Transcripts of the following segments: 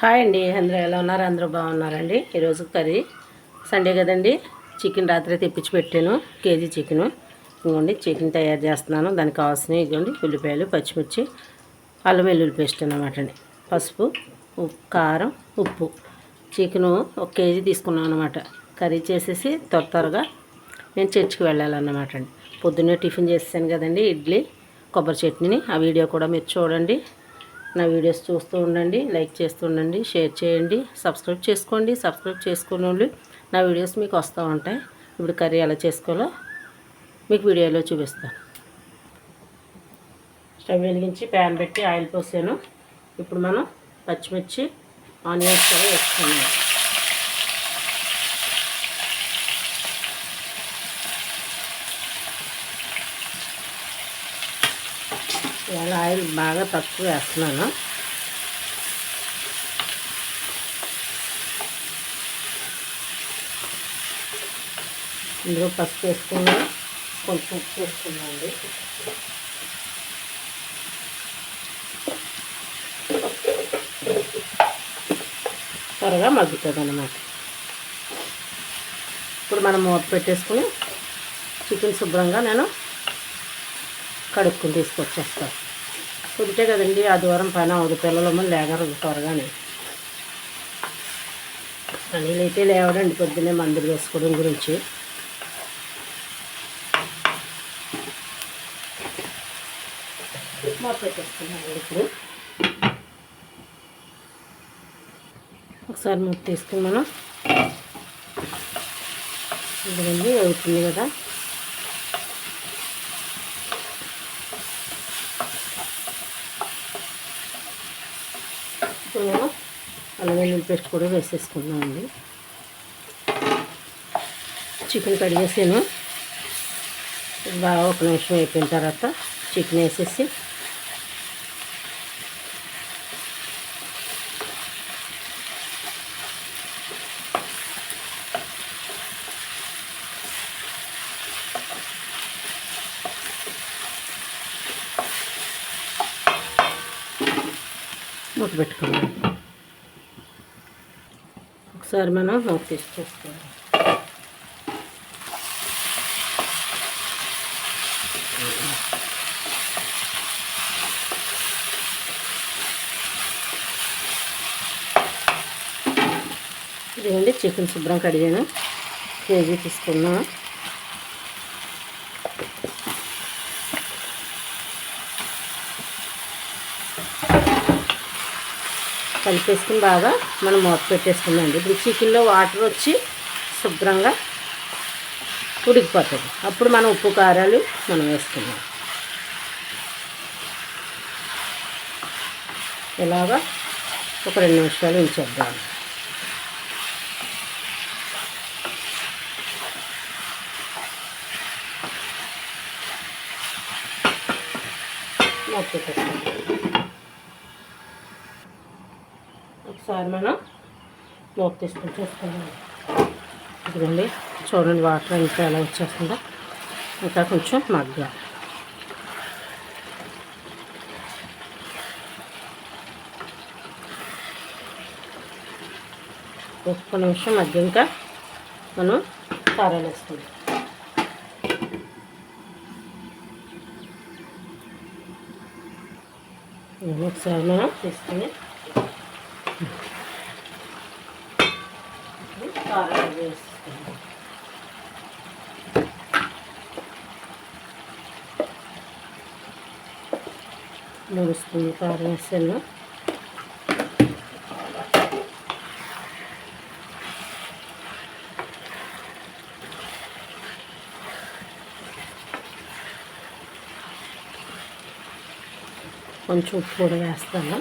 Hi అండి. అందరూ ఎలా ఉన్నారు? అందరూ బాగున్నారండి. ఈరోజు కర్రీ సండే కదండి. చికెన్ రాత్రి తెప్పించి పెట్టాను. KG chicken. ఇదిగోండి చికెన్ తయారు చేస్తున్నాను. దానికి కావాల్సినవి ఇదిగోండి ఉల్లిపాయలు పచ్చిమిర్చి అల్లం వెల్లుల్లి పేస్ట్ అన్నమాట అండి. పసుపు కారం ఉప్పు. చికెను ఒక కేజీ తీసుకున్నాను అనమాట కర్రీ చేసేసి త్వర త్వరగా నేను చర్చికి వెళ్ళాలన్నమాట అండి. పొద్దున్నే టిఫిన్ చేసాను కదండి ఇడ్లీ కొబ్బరి చట్నీని. ఆ వీడియో కూడా మీరు చూడండి. నా వీడియోస్ చూస్తూ ఉండండి లైక్ చేస్తూ ఉండండి షేర్ చేయండి సబ్స్క్రైబ్ చేసుకోండి సబ్స్క్రైబ్ చేసుకునే నా వీడియోస్ మీకు వస్తూ ఉంటాయి. ఇప్పుడు కర్రీ ఎలా చేసుకోవాలో మీకు వీడియోలో చూపిస్తాను. స్టవ్ వెలిగించి ప్యాన్ పెట్టి ఆయిల్ పోసాను. ఇప్పుడు మనం పచ్చిమిర్చి ఆనియన్స్ కూడా వేసుకున్నాం ఇవాళ ఆయిల్ బాగా తక్కువ వేస్తున్నాను. ఇందులో పసుపు వేసుకున్నాను కొంచెం ఉప్పు వేసుకున్నాండి త్వరగా మగ్గుతుంది అన్నమాట ఇప్పుడు మనం మూత పెట్టేసుకుని చికెన్ శుభ్రంగా నేను కడుక్కుని తీసుకొచ్చేస్తాను. కుదితే కదండి ఆదివారం పైన అవుదు పిల్లలమ్మ లేగరు త్వరగానే. అనిల్ అయితే లేవడండి పొద్దున్నే మందులు వేసుకోవడం గురించి. మూత ఇప్పుడు. ఒకసారి మూత తీసుకుని మనం. ఇదిగండి అవుతుంది కదా ఇప్పుడు మనం అల్లం వెల్లుల్లి పేస్ట్ కూడా వేసేసుకున్నామండి చికెన్ కడిగేసాను బాగా ఒక నిమిషం అయిపోయిన తర్వాత చికెన్ వేసేసి మూత పెట్టుకున్నాం ఒకసారి మనం నోటీస్ చేసుకోవాలి ఇదిగోండి చికెన్ శుభ్రం కడిగాను. కేజీ తీసుకున్నాను కలిపేసుకుని బాగా మనం మూత పెట్టేసుకుందండి ఇప్పుడు చికెన్లో వాటర్ వచ్చి శుభ్రంగా ఉడికిపోతుంది. అప్పుడు మనం ఉప్పు కారాలు మనం వేసుకుందాం. ఇలాగా ఒక రెండు నిమిషాలు ఉంచేద్దాం. మూత పెట్టేసుకుందాం. ఒకసారి మనం మూత తీసుకొని చూసుకుందాం. ఇదిగోండి చూడండి వాటర్ ఇంకా ఎలా వచ్చేస్తుందో. ఇంకా కొంచెం మగ్గ ఒక్క నిమిషం మధ్య ఇంకా మనం కారాలు వేస్తుంది ఒకసారి మనం తీసుకుని కారం వేసుకుందాం మూడు స్పూన్లు కారం వేసాను కొంచెం ఉప్పు కూడా వేస్తాను.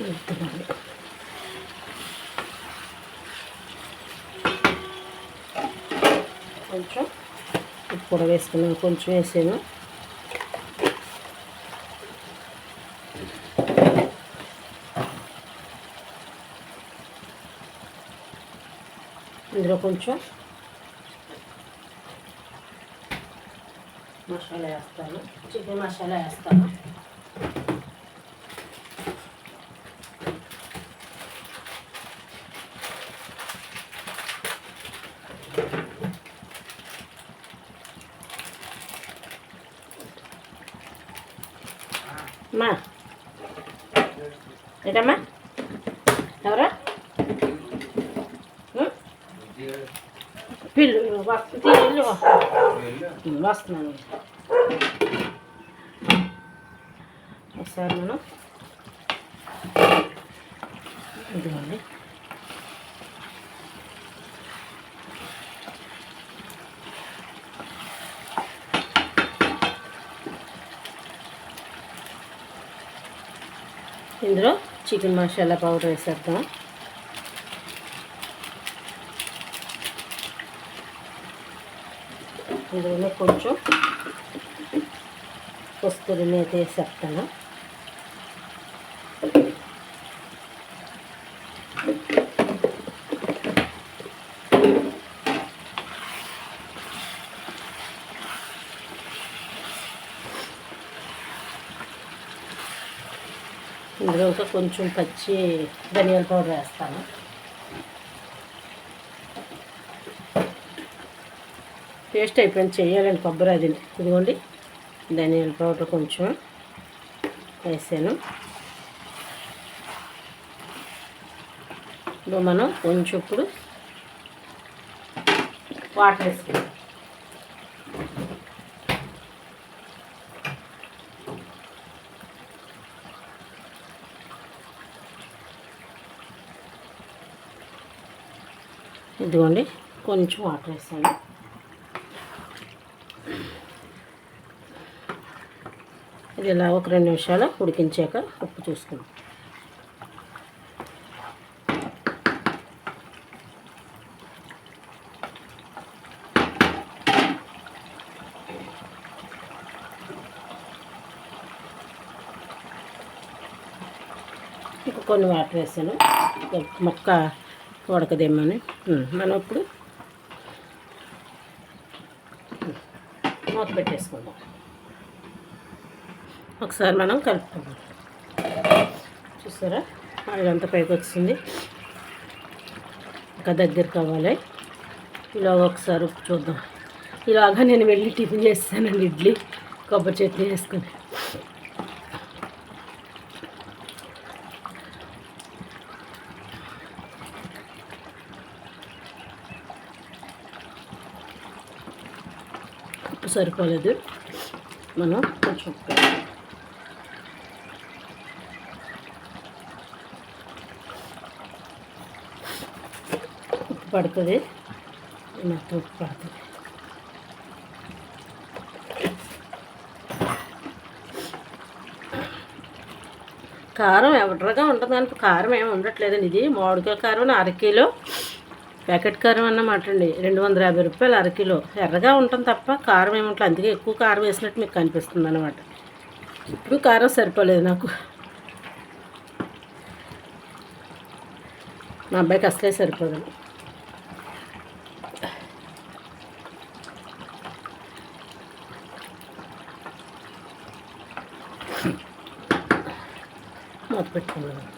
వేస్తున్నాను por vez que no encuentro ese, ¿no? ¿Lo hasta, ¿no? Sí, que más hasta, ¿no? మా ఏంటమ్మా? ఎవరా? ఉం? పిల్లు వస్తు ఇల్లు వస్తున్నాను. ఒకసారి మనం ఇదిగోండి. ఇందులో చికెన్ మసాలా పౌడర్ వేసేద్దాం. ఇందులో కొంచెం కస్తూరి మేత వేసేస్తాను ఇందులో ఒక కొంచెం పచ్చి ధనియాల పౌడర్ వేస్తాను. పేస్ట్ అయిపోయింది చేయాలండి కొబ్బరి అది. ఇదిగోండి ధనియాల పౌడర్ కొంచెం వేసాను. ఇప్పుడు మనం కొంచెం ఇప్పుడు వాటర్ వేసుకుందాం. ఇదిగోండి కొంచెం వాటర్ వేసాను. ఇది ఇలా ఒక రెండు నిమిషాలు ఉడికించాక ఉప్పు చూసుకుందాం. ఇంకా కొన్ని వాటర్ వేసాను. మొక్క ఉడకదేమని. మనం ఇప్పుడు మూత పెట్టేసుకుందాం. ఒకసారి మనం కలుపుకుందాం. చూసారా? అదంతా పైకి వచ్చింది. ఇంకా దగ్గర కావాలి. ఇలా ఒకసారి ఉప్పు చూద్దాం. ఇలాగా నేను వెళ్ళి టిఫిన్ చేస్తానండి ఇడ్లీ కొబ్బరి చట్నీ వేసుకుని. సరిపోలేదు. మనం కొంచెం ఉప్పు పడుతుంది. మొత్తం ఉప్పు పడుతుంది. కారం ఎవడ్రగా ఉంటుందని కారం ఏమి ఉండట్లేదండి ఇది మామిడికాయ కారం అరకిలో ప్యాకెట్ కారం అన్నమాట అండి రెండు వందల యాభై రూపాయలు అరకిలో ఎర్రగా ఉంటుంది తప్ప కారం ఏమంటారు అందుకే ఎక్కువ కారం వేసినట్టు మీకు కనిపిస్తుంది అనమాట ఇప్పుడు కారం సరిపోలేదు నాకు. మా అబ్బాయికి అసలే సరిపోదు. మూత పెట్టుకున్నాను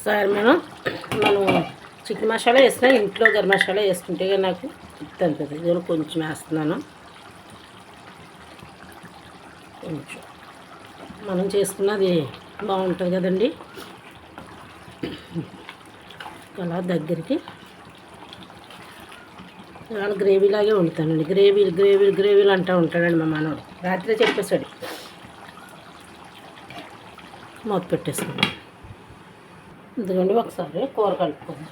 ఒకసారి మనం మనం చికెన్ మసాలా వేసినా ఇంట్లో గరం మసాలా వేసుకుంటే నాకు ఇస్తాను కదా. నేను కొంచెం వేస్తున్నాను. కొంచెం. మనం చేసుకున్నది బాగుంటుంది కదండి. అలా దగ్గరికి ఇలా గ్రేవీలాగే వండుతానండి. గ్రేవీలు గ్రేవీలు గ్రేవీలు అంటూ ఉంటాడండి మా మనవాడు రాత్రి చెప్పేశాడు. మూత పెట్టేసుకున్నాం ఇదిగోండి ఒకసారి కూర కలుపుకుందాం.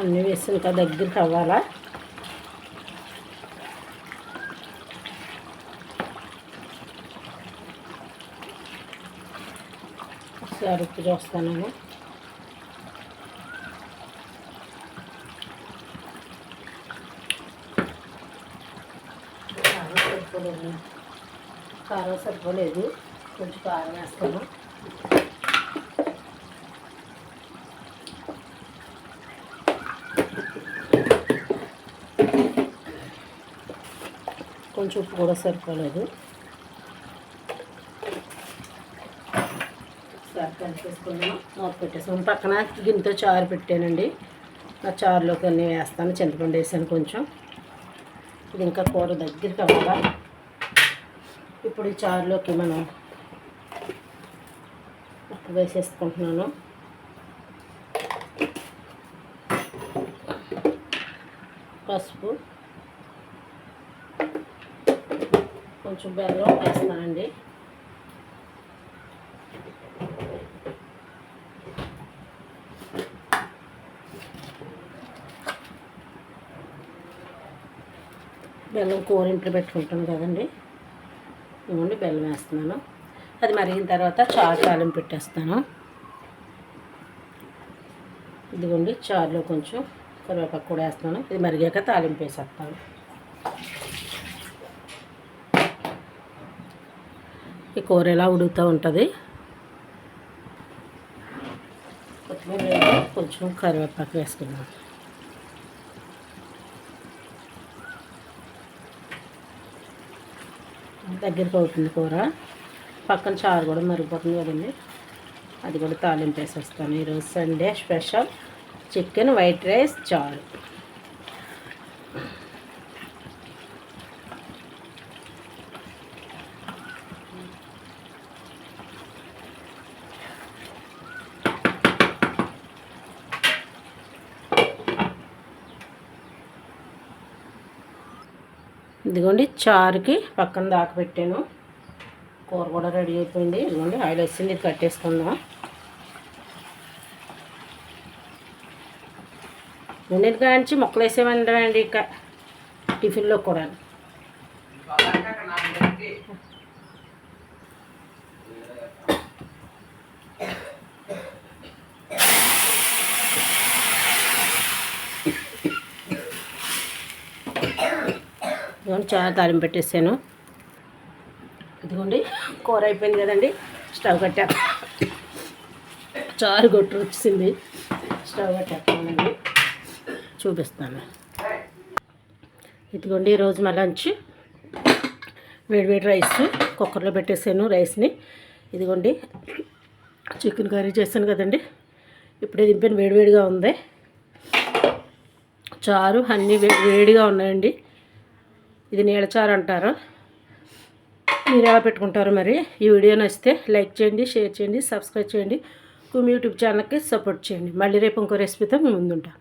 అన్నీ వేసిన కదా దగ్గరికి అవ్వాలా? ఒకసారి ఉప్పు చూస్తాను సరిపోలేదు. కారం సరిపోలేదు. కొంచెం కారం వేస్తాను. కొంచెం ఉప్పు కూడా సరిపోలేదు. ఒకసారి కలిపేసుకున్నాం మూత పెట్టేసాం పక్కన గిన్నెతో చారు పెట్టానండి. ఆ చారులోకి అన్నీ వేస్తాను. చింతపండు వేసాను కొంచెం. ఇది ఇంకా కూర దగ్గరికి అవ్వాలి? ఇప్పుడు ఈ చారులోకి మనం ఉప్పు వేసేసుకుంటున్నాను. పసుపు కొంచెం బెల్లం వేస్తానండి. బెల్లం కూర ఇంట్లో పెట్టుకుంటాను కదండి. ఇవ్వండి బెల్లం వేస్తున్నాను. అది మరిగిన తర్వాత చారు తాలింపు పెట్టేస్తాను. ఇదిగోండి చారులో కొంచెం కరివేపాకు కూడా వేస్తాను ఇది మరిగాక తాలింపు వేసేస్తాను. ఈ కూర ఎలా ఉడుకుతూ ఉంటుంది? కొత్తిమీర కొంచెం కరివేపాకు వేసుకున్నాను దగ్గరికి అవుతుంది కూర. పక్కన చారు కూడా మరిగిపోతుంది కదండి. అది కూడా తాలింపు వేసేస్తాను. ఈరోజు Sunday special chicken white rice చారు. ఇదిగోండి చారుకి పక్కన దాకా పెట్టాను. కూర కూడా రెడీ అయిపోయింది. ఇదిగోండి ఆయిల్ వచ్చింది ఇది కట్టేసుకుందాం. నిన్నటి కాంచి మొక్కలు వేసేమండి ఇక టిఫిన్లో కూడా ఇదిగోండి చాలా తాలింపు పెట్టేసాను. ఇదిగోండి కూర అయిపోయింది కదండి. స్టవ్ కట్టా. చారు కొట్టు వచ్చింది స్టవ్ కట్టేస్తానండి. చూపిస్తాను. ఇదిగోండి ఈరోజు మా లంచ్. వేడివేడి రైస్ కుక్కర్లో పెట్టేసాను రైస్ని. ఇదిగోండి చికెన్ కర్రీ చేశాను కదండి. ఇప్పుడే దింపాను వేడివేడిగా ఉంది. చారు అన్నీ వేడిగా ఉన్నాయండి. ఇది నీళ్ళచారు అంటారు. మీరు ఎలా పెట్టుకుంటారు మరి ఈ వీడియో నచ్చితే లైక్ చేయండి షేర్ చేయండి సబ్స్క్రైబ్ చేయండి. యూట్యూబ్ ఛానల్కి సపోర్ట్ చేయండి. మళ్ళీ రేపు ఇంకో రెసిపీతో మేము ముందుంటాం.